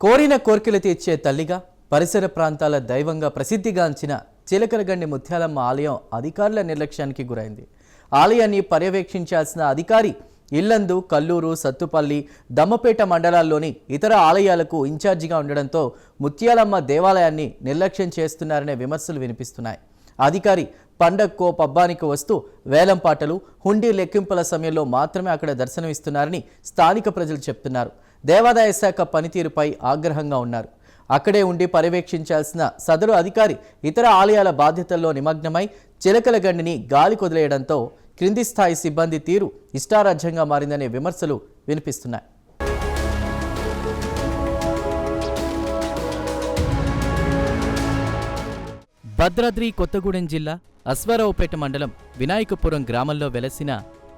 కోరిన కోరికలు తీర్చే తల్లిగా పరిసర ప్రాంతాల దైవంగా ప్రసిద్ధిగాంచిన చిలకలగండి ముత్యాలమ్మ ఆలయం అధికారుల నిర్లక్ష్యానికి గురైంది. ఆలయాన్ని పర్యవేక్షించాల్సిన అధికారి ఇల్లందు కల్లూరు సత్తుపల్లి దమ్మపేట మండలాల్లోని ఇతర ఆలయాలకు ఇన్ఛార్జిగా ఉండడంతో ముత్యాలమ్మ దేవాలయాన్ని నిర్లక్ష్యం చేస్తున్నారనే విమర్శలు వినిపిస్తున్నాయి. అధికారి పండక్కో పబ్బానికి వస్తూ వేలం పాటలు హుండీ లెక్కింపుల సమయంలో మాత్రమే అక్కడ దర్శనమిస్తున్నారని స్థానిక ప్రజలు చెప్తున్నారు. దేవాదాయ శాఖ పనితీరుపై ఆగ్రహంగా ఉన్నారు. అక్కడే ఉండి పర్యవేక్షించాల్సిన సదరు అధికారి ఇతర ఆలయాల బాధ్యతల్లో నిమగ్నమై చిలకల గండిని గాలి కొదిలేయడంతో క్రింది స్థాయి సిబ్బంది తీరు ఇష్టారాజ్యంగా మారిందనే విమర్శలు వినిపిస్తున్నాయి. భద్రాద్రి కొత్తగూడెం జిల్లా అశ్వారావుపేట మండలం వినాయకపురం గ్రామంలో వెలసిన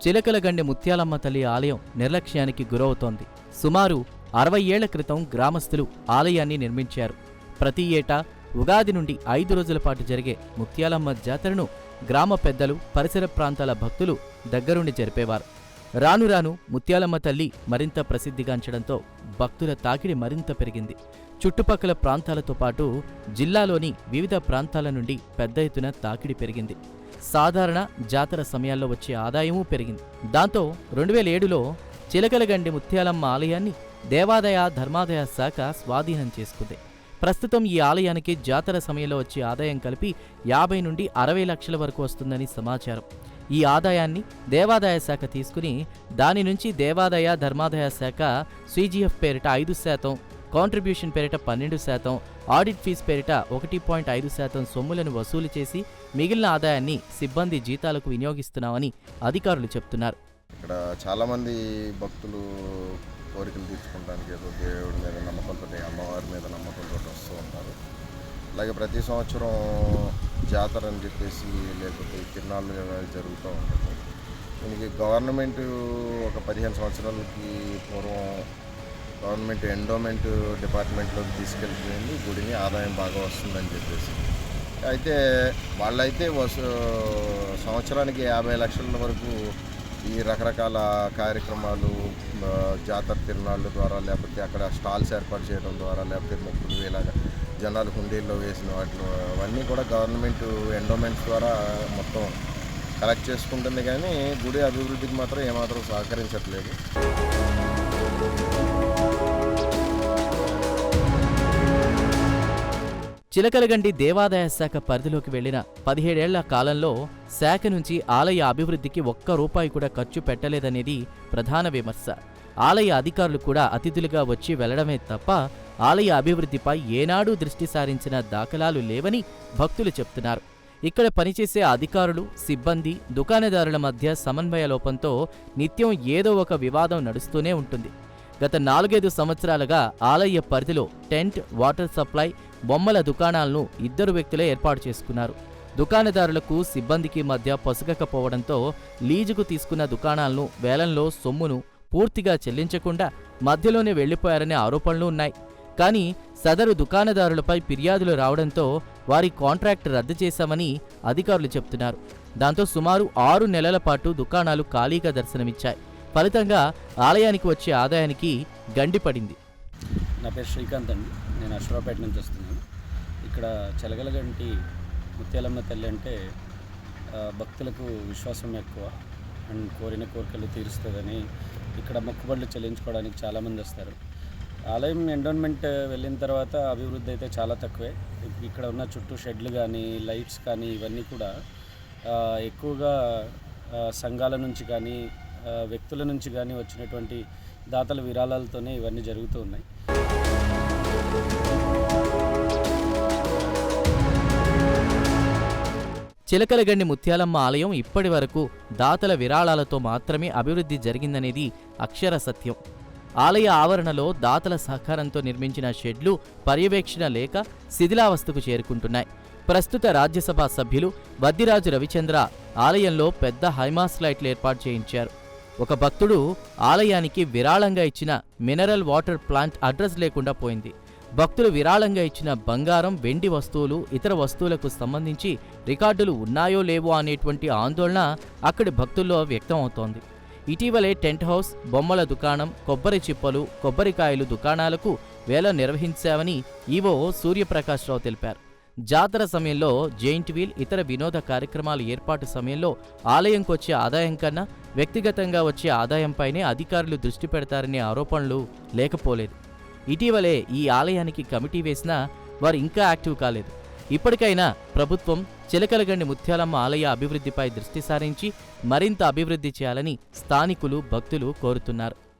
చిలకలగండి ముత్యాలమ్మ తల్లి ఆలయం నిర్లక్ష్యానికి గురవుతోంది. సుమారు అరవై ఏళ్ళ క్రితం గ్రామస్తులు ఆలయాన్ని నిర్మించారు. ప్రతి ఏటా ఉగాది నుండి ఐదు రోజుల పాటు జరిగే ముత్యాలమ్మ జాతరను గ్రామ పెద్దలు పరిసర ప్రాంతాల భక్తులు దగ్గరుండి జరిపేవారు. రాను రాను ముత్యాలమ్మ తల్లి మరింత ప్రసిద్ధిగాంచడంతో భక్తుల తాకిడి మరింత పెరిగింది. చుట్టుపక్కల ప్రాంతాలతో పాటు జిల్లాలోని వివిధ ప్రాంతాల నుండి పెద్ద ఎత్తున తాకిడి పెరిగింది. సాధారణ జాతర సమయాల్లో వచ్చే ఆదాయమూ పెరిగింది. దాంతో రెండు వేల ఏడులో చిలకలగండి ముత్యాలమ్మ ఆలయాన్ని దేవాదాయ ధర్మాదాయ శాఖ స్వాధీనం చేసుకుంది. ప్రస్తుతం ఈ ఆలయానికి జాతర సమయంలో వచ్చే ఆదాయం కలిపి యాభై నుండి అరవై లక్షల వరకు వస్తుందని సమాచారం. ఈ ఆదాయాన్ని దేవాదాయ శాఖ తీసుకుని దాని నుంచి దేవాదాయ ధర్మాదాయ శాఖ సిజిఎఫ్ పేరిట ఐదు శాతం కాంట్రిబ్యూషన్ పేరిట పన్నెండు శాతం ఆడిట్ ఫీజు పేరిట ఒకటి పాయింట్ ఐదు శాతం సొమ్ములను వసూలు చేసి మిగిలిన ఆదాయాన్ని సిబ్బంది జీతాలకు వినియోగిస్తున్నామని అధికారులు చెప్తున్నారు. ఇక్కడ చాలామంది భక్తులు కోరికలు తీర్చుకోవడానికి ఏదో దేవుడి మీద నమ్మకంతో అమ్మవారి మీద నమ్మకంతో వస్తూ ఉంటారు. అలాగే ప్రతి సంవత్సరం జాతర అని చెప్పేసి లేకపోతే కిరణాలు తిరునాళ్ళు జరుగుతూ ఉంటుంది. దీనికి గవర్నమెంట్ ఒక పదిహేను సంవత్సరాలకి పూర్వం గవర్నమెంట్ ఎండోమెంట్ డిపార్ట్మెంట్లోకి తీసుకెళ్ళిపోయింది. గుడిని ఆదాయం బాగా వస్తుందని చెప్పేసి. అయితే వాళ్ళైతే సంవత్సరానికి యాభై లక్షల వరకు ఈ రకరకాల కార్యక్రమాలు జాతర తిరునాళ్ళ ద్వారా లేకపోతే అక్కడ స్టాల్స్ ఏర్పాటు చేయడం ద్వారా లేకపోతే మొక్కులు ఇలాగా జనాలు హుండీల్లో వేసిన వాటిలో అవన్నీ కూడా గవర్నమెంట్ ఎండోమెంట్స్ ద్వారా మొత్తం కలెక్ట్ చేసుకుంటుంది కానీ గుడి అభివృద్ధికి మాత్రం ఏమాత్రం సహకరించట్లేదు. చిలకలగండి దేవాదాయ శాఖ పరిధిలోకి వెళ్ళిన పదిహేడేళ్ళ కాలంలో శాఖ నుంచి ఆలయ అభివృద్ధికి ఒక్క రూపాయి కూడా ఖర్చు పెట్టలేదనేది ప్రధాన విమర్శ. ఆలయ అధికారులు కూడా అతిథులుగా వచ్చి వెళ్ళడమే తప్ప ఆలయ అభివృద్ధిపై ఏనాడూ దృష్టి సారించిన దాఖలాలు లేవని భక్తులు చెప్తున్నారు. ఇక్కడ పనిచేసే అధికారులు సిబ్బంది దుకాణదారుల మధ్య సమన్వయ లోపంతో నిత్యం ఏదో ఒక వివాదం నడుస్తూనే ఉంటుంది. గత నాలుగైదు సంవత్సరాలుగా ఆలయ పరిధిలో టెంట్ వాటర్ సప్లై బొమ్మల దుకాణాలను ఇద్దరు వ్యక్తులే ఏర్పాటు చేసుకున్నారు. దుకాణదారులకు సిబ్బందికి మధ్య పొసగకపోవడంతో లీజుకు తీసుకున్న దుకాణాలను వేలంలో సొమ్మును పూర్తిగా చెల్లించకుండా మధ్యలోనే వెళ్ళిపోయారనే ఆరోపణలు ఉన్నాయి. కానీ సదరు దుకాణదారులపై ఫిర్యాదులు రావడంతో వారి కాంట్రాక్ట్ రద్దు చేశామని అధికారులు చెప్తున్నారు దాంతో సుమారు ఆరు నెలల పాటు దుకాణాలు ఖాళీగా దర్శనమిచ్చాయి. ఫలితంగా ఆలయానికి వచ్చే ఆదాయానికి గండిపడింది. నా పేరు శ్రీకాంత్ అండి. నేను అశ్వరాపేట నుంచి వస్తున్నాను. ఇక్కడ చెలగలగంటి ముత్యాలమ్మ తల్లి అంటే భక్తులకు విశ్వాసం ఎక్కువ. అండ్ కోరిన కోరికలు తీరుస్తుందని ఇక్కడ మొక్కుబడులు చెల్లించుకోవడానికి చాలామంది వస్తారు. ఆలయం ఎండోన్మెంట్ వెళ్ళిన తర్వాత అభివృద్ధి అయితే చాలా తక్కువే. ఇక్కడ ఉన్న చుట్టూ షెడ్లు కానీ లైట్స్ కానీ ఇవన్నీ కూడా ఎక్కువగా సంఘాల నుంచి కానీ వ్యక్తుల నుంచి కానీ వచ్చినటువంటి దాతల విరాళాలతోనే ఇవన్నీ జరుగుతూ ఉన్నాయి. చిలకలగండి ముత్యాలమ్మ ఆలయం ఇప్పటి వరకు దాతల విరాళాలతో మాత్రమే అభివృద్ధి జరిగిందనేది అక్షర సత్యం. ఆలయ ఆవరణలో దాతల సహకారంతో నిర్మించిన షెడ్లు పర్యవేక్షణ లేక శిథిలావస్థకు చేరుకుంటున్నాయి. ప్రస్తుత రాజ్యసభ సభ్యులు వద్దిరాజు రవిచంద్ర ఆలయంలో పెద్ద హైమాస్ లైట్లు ఏర్పాటు చేయించారు. ఒక భక్తుడు ఆలయానికి విరాళంగా ఇచ్చిన మినరల్ వాటర్ ప్లాంట్ అడ్రస్ లేకుండా పోయింది. భక్తులు విరాళంగా ఇచ్చిన బంగారం వెండి వస్తువులు ఇతర వస్తువులకు సంబంధించి రికార్డులు ఉన్నాయో లేవో అనేటువంటి ఆందోళన అక్కడి భక్తుల్లో వ్యక్తం అవుతోంది. ఇటీవలే టెంట్ హౌస్ బొమ్మల దుకాణం కొబ్బరి చిప్పలు కొబ్బరికాయలు దుకాణాలకు వేల నిర్వహించామని ఈవో సూర్యప్రకాశ్రావు తెలిపారు. జాతర సమయంలో జెయింట్ వీల్ ఇతర వినోద కార్యక్రమాల ఏర్పాటు సమయంలో ఆలయంకు వచ్చే ఆదాయం కన్నా వ్యక్తిగతంగా వచ్చే ఆదాయంపైనే అధికారులు దృష్టి పెడతారనే ఆరోపణలు లేకపోలేదు. ఇటీవలే ఈ ఆలయానికి కమిటీ వేసినా వారు ఇంకా యాక్టివ్ కాలేదు. ఇప్పటికైనా ప్రభుత్వం చిలకలగండి ముత్యాలమ్మ ఆలయ అభివృద్ధిపై దృష్టి సారించి మరింత అభివృద్ధి చేయాలని స్థానికులు భక్తులు కోరుతున్నారు.